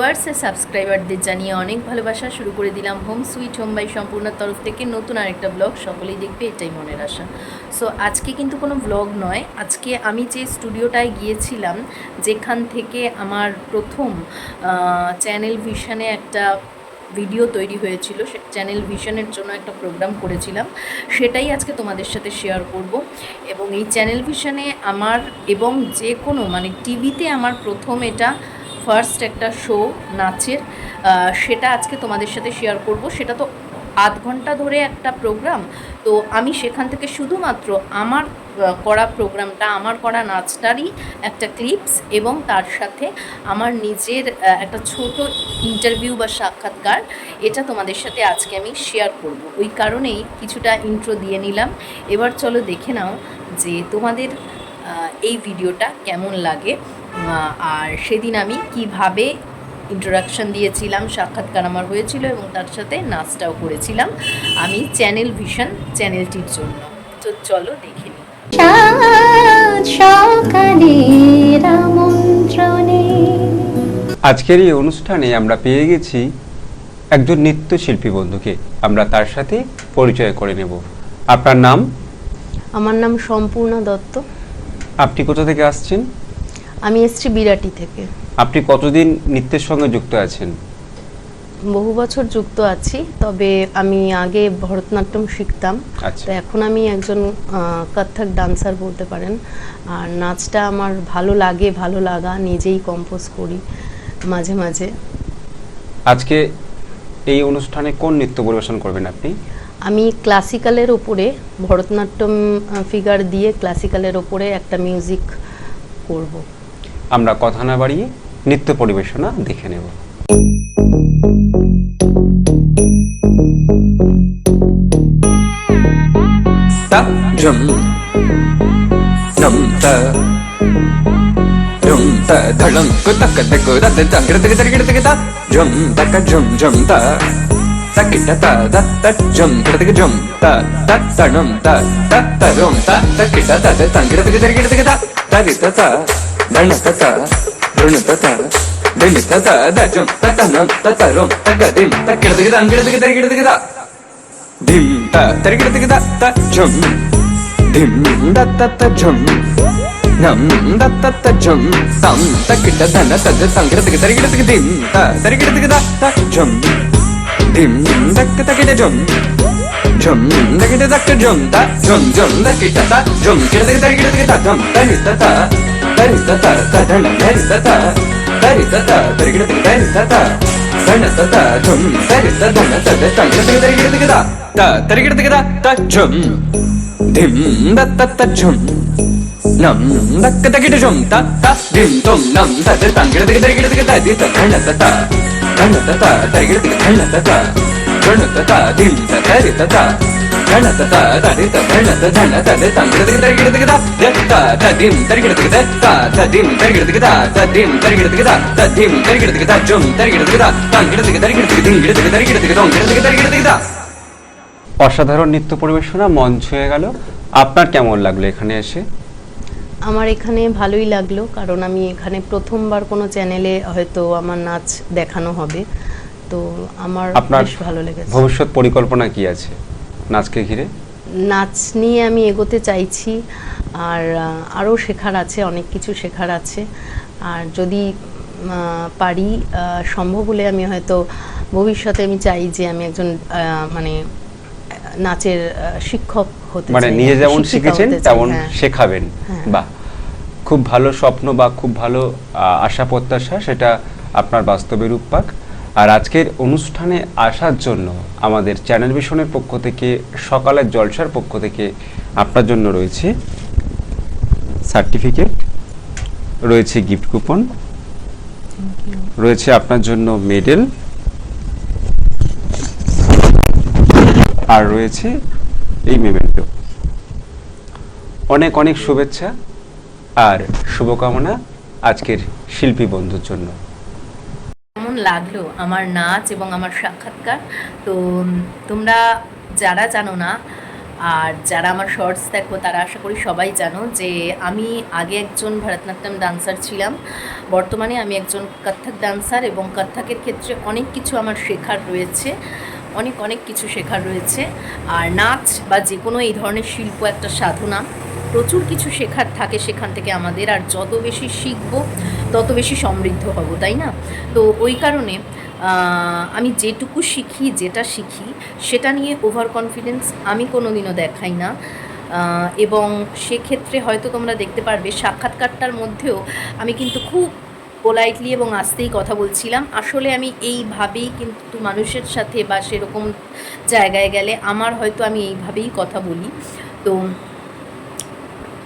Viewers সাবস্ক্রাইবারদের জানিয়ে অনেক ভালোবাসা। শুরু করে দিলাম হোম সুইট হোম বাই সম্পূর্ণ তরফ থেকে নতুন আরেকটা ব্লগ সকলেই দেখবে, এটাই মনের আশা। সো আজকে কিন্তু কোনো ব্লগ নয়। আজকে আমি যে স্টুডিওটায় গিয়েছিলাম, যেখান থেকে আমার প্রথম চ্যানেল ভিশনে একটা ভিডিও তৈরি হয়েছিল, সে চ্যানেল ভিশনের জন্য একটা প্রোগ্রাম করেছিলাম, সেটাই আজকে তোমাদের সাথে শেয়ার করব। এবং এই চ্যানেল ভিশনে আমার এবং যে কোনো মানে টিভিতে আমার প্রথম এটা ফার্স্ট একটা শো নাচের সেটা আজকে তোমাদের সাথে শেয়ার করব। সেটা তো আধ ঘণ্টা ধরে একটা প্রোগ্রাম তো আমি সেখান থেকে শুধুমাত্র আমার করা প্রোগ্রামটা আমার করা নাচটারই একটা ক্লিপস এবং তার সাথে আমার নিজের একটা ছোট ইন্টারভিউ বা সাক্ষাৎকার, এটা তোমাদের সাথে আজকে আমি শেয়ার করব। ওই কারণেই কিছুটা ইন্ট্রো দিয়ে নিলাম। এবার চলো দেখে নাও যে তোমাদের এই ভিডিওটা কেমন লাগে। আর সেদিন আমি কীভাবে ইন্ট্রোডাকশন দিয়েছিলাম সাক্ষাৎকার আমার হয়েছিল এবং তার সাথে নাচটাও করেছিলাম আমি চ্যানেল ভিশন চ্যানেলটির জন্য। তো চলো দেখে নিই। আজকের এই অনুষ্ঠানে আমরা পেয়ে গেছি একজন নৃত্যশিল্পী বন্ধুকে। আমরা তার সাথে পরিচয় করে নেব। আপনার নাম? আমার নাম সম্পূর্ণা দত্ত। আপনি কোথা থেকে আসছেন? আমি এসছি বিরাটি থেকে। আপনি কতদিন নৃত্যের সঙ্গে যুক্ত আছেন? বহু বছর যুক্ত আছি তবে আমি আগে ভরতনাট্যম শিখতাম। আচ্ছা। তো এখন আমি একজন কত্থক ডান্সার বলতে পারেন। আর নাচটা আমার ভালো লাগে ভালো লাগা নিজেই কম্পোজ করি মাঝে মাঝে। আজকে এই অনুষ্ঠানে কোন নৃত্য পরিবেশন করবেন আপনি? আমি ক্লাসিক্যালের ওপরে ভরতনাট্যম ফিগার দিয়ে ক্লাসিক্যালের ওপরে একটা মিউজিক করব। আমরা কথা না বাড়িয়ে নৃত্য পরিবেশনা দেখে নেব da da gir da gir da da jum ta ka jum jum ta ta ki ta ta da ta jum gir da jum ta ta ta num ta ta ta jum ta ta ki ta ta da gir da gir da da ta ri ta ta dan ta ta run ta ta din ta ta da jum ta ta num ta ta rum ta ga dim ta gir da gir da gir da gir da dim ta tarigida tigida ta jum dim da ta ta jum nam da ta ta jum tam ta kita தரிசத ததன தரிசத. தரிசத தரிகிடத்துக்கு தரிசத. தனசத தும் தரிசத தனசத தங்கிடத்துக்கு தரிகிடத்துக்குதா த. தரிகிடத்துக்குதா தச்சும் Thiem தத்த தச்சும் நம் தக்க தகிடுச்சும் த த Thiem தும். நம் தத தரிகிடத்துக்கு தரிகிடத்துக்கு தனசத অসাধারণ নৃত্য পরিবেশনা মন ছুঁয়ে গেল আপনার কেমন লাগল এখানে এসে আমার এখানে ভালোই লাগল কারণ আমি এখানে প্রথমবার কোনো চ্যানেলে হয়তো আমার নাচ দেখানো হবে তো আমার বেশ ভালো লেগেছে ভবিষ্যৎ পরিকল্পনা কি আছে নাচকে ঘিরে? নাচ নিয়ে আমি এগোতে চাইছি আর আরও শেখার আছে অনেক কিছু শেখার আছে। আর যদি পারি সম্ভব হলে আমি হয়তো ভবিষ্যতে আমি চাই যে আমি একজন মানে নাচের শিক্ষক হতে মানে নিজে যেমন শিখেছেন তেমন হ্যাঁ। শেখাবেন। হ্যাঁ। বাহ। খুব ভালো স্বপ্ন বা খুব ভালো আশা প্রত্যাশা সেটা আপনার বাস্তবে রূপ পাক। আর আজকের অনুষ্ঠানে আসার জন্য আমাদের চ্যানেল ভিশনের পক্ষ থেকে, সকালের জলসার পক্ষ থেকে আপনার জন্য রয়েছে সার্টিফিকেট, রয়েছে গিফট কুপন, রয়েছে আপনার জন্য মেডেল, আর রয়েছে এই মেমেন্টো অনেক অনেক শুভেচ্ছা আর শুভকামনা আজকের শিল্পী বন্ধুর জন্য। লাগল আমার নাচ এবং আমার সাক্ষাৎকার। তো তোমরা যারা জানো না, আর যারা আমার শর্টস দেখো, তারা আশা করি সবাই জানো যে আমি আগে একজন ভারতনাট্যম ডান্সার ছিলাম। বর্তমানে আমি একজন কত্থক ডান্সার এবং কত্থকের ক্ষেত্রে অনেক কিছু আমার শেখার রয়েছে। অনেক অনেক কিছু শেখার রয়েছে। আর নাচ বা যে কোনো এই ধরনের শিল্প একটা সাধনা। প্রচুর কিছু শেখার থাকে সেখান থেকে আমাদের, আর যত বেশি শিখব, তত বেশি সমৃদ্ধ হব, তাই না? তো ওই কারণে আমি যেটুকু শিখি, যেটা শিখি, সেটা নিয়ে ওভার কনফিডেন্স আমি কোনো দিনও দেখাই না। এবং সেক্ষেত্রে হয়তো তোমরা দেখতে পারবে, সাক্ষাৎকারটার মধ্যেও আমি কিন্তু খুব পোলাইটলি এবং আস্তেই কথা বলছিলাম। আসলে আমি এইভাবেই কিন্তু মানুষের সাথে বা সেরকম জায়গায় গেলে আমার হয়তো আমি এইভাবেই কথা বলি। তো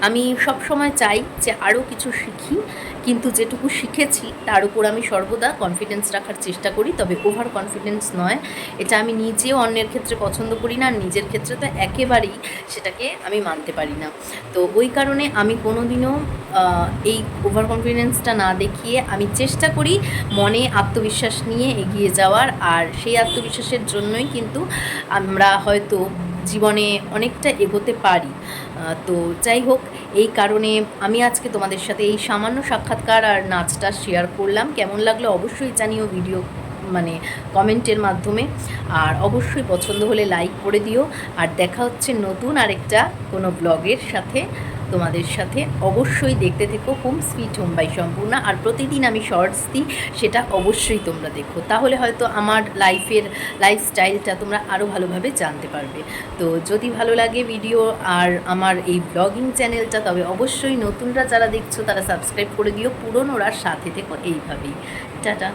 আমি সব সময় চাই যে আরও কিছু শিখি কিন্তু যেটুকু শিখেছি তার উপর আমি সর্বদা কনফিডেন্স রাখার চেষ্টা করি তবে ওভার কনফিডেন্স নয়। এটা আমি নিজেও অন্যের ক্ষেত্রে পছন্দ করি না নিজের ক্ষেত্রে তো একেবারেই সেটাকে আমি মানতে পারি না। তো ওই কারণে আমি কোনোদিনও আহ, এই ওভার কনফিডেন্সটা না দেখিয়ে আমি চেষ্টা করি মনে আত্মবিশ্বাস নিয়ে এগিয়ে যাওয়ার আর সেই আত্মবিশ্বাসের জন্যই কিন্তু আমরা হয়তো জীবনে অনেকটা এগোতে পারি। তো যাই হোক, এই কারণে আমি আজকে তোমাদের সাথে এই সামান্য সাক্ষাৎকার আর নাচটা শেয়ার করলাম। কেমন লাগল অবশ্যই জানিও ভিডিও মানে কমেন্টের মাধ্যমে। আর অবশ্যই পছন্দ হলে লাইক করে দিও। আর দেখা হচ্ছে নতুন আরেকটা কোনো ব্লগের সাথে। তোমাদের সাথে অবশ্যই দেখতে থেকো home sweet home by Sampurna, আর প্রতিদিন আমি শর্টস দিই, সেটা অবশ্যই তোমরা দেখো। তাহলে হয়তো আমার লাইফের লাইফস্টাইলটা তোমরা আরও ভালোভাবে জানতে পারবে। তো যদি ভালো লাগে ভিডিও আর আমার এই ব্লগিং চ্যানেলটা তবে অবশ্যই নতুনরা যারা দেখছ, তারা সাবস্ক্রাইব করে দিও। পুরনোরা সাথে থেকো এইভাবেই। টাটা।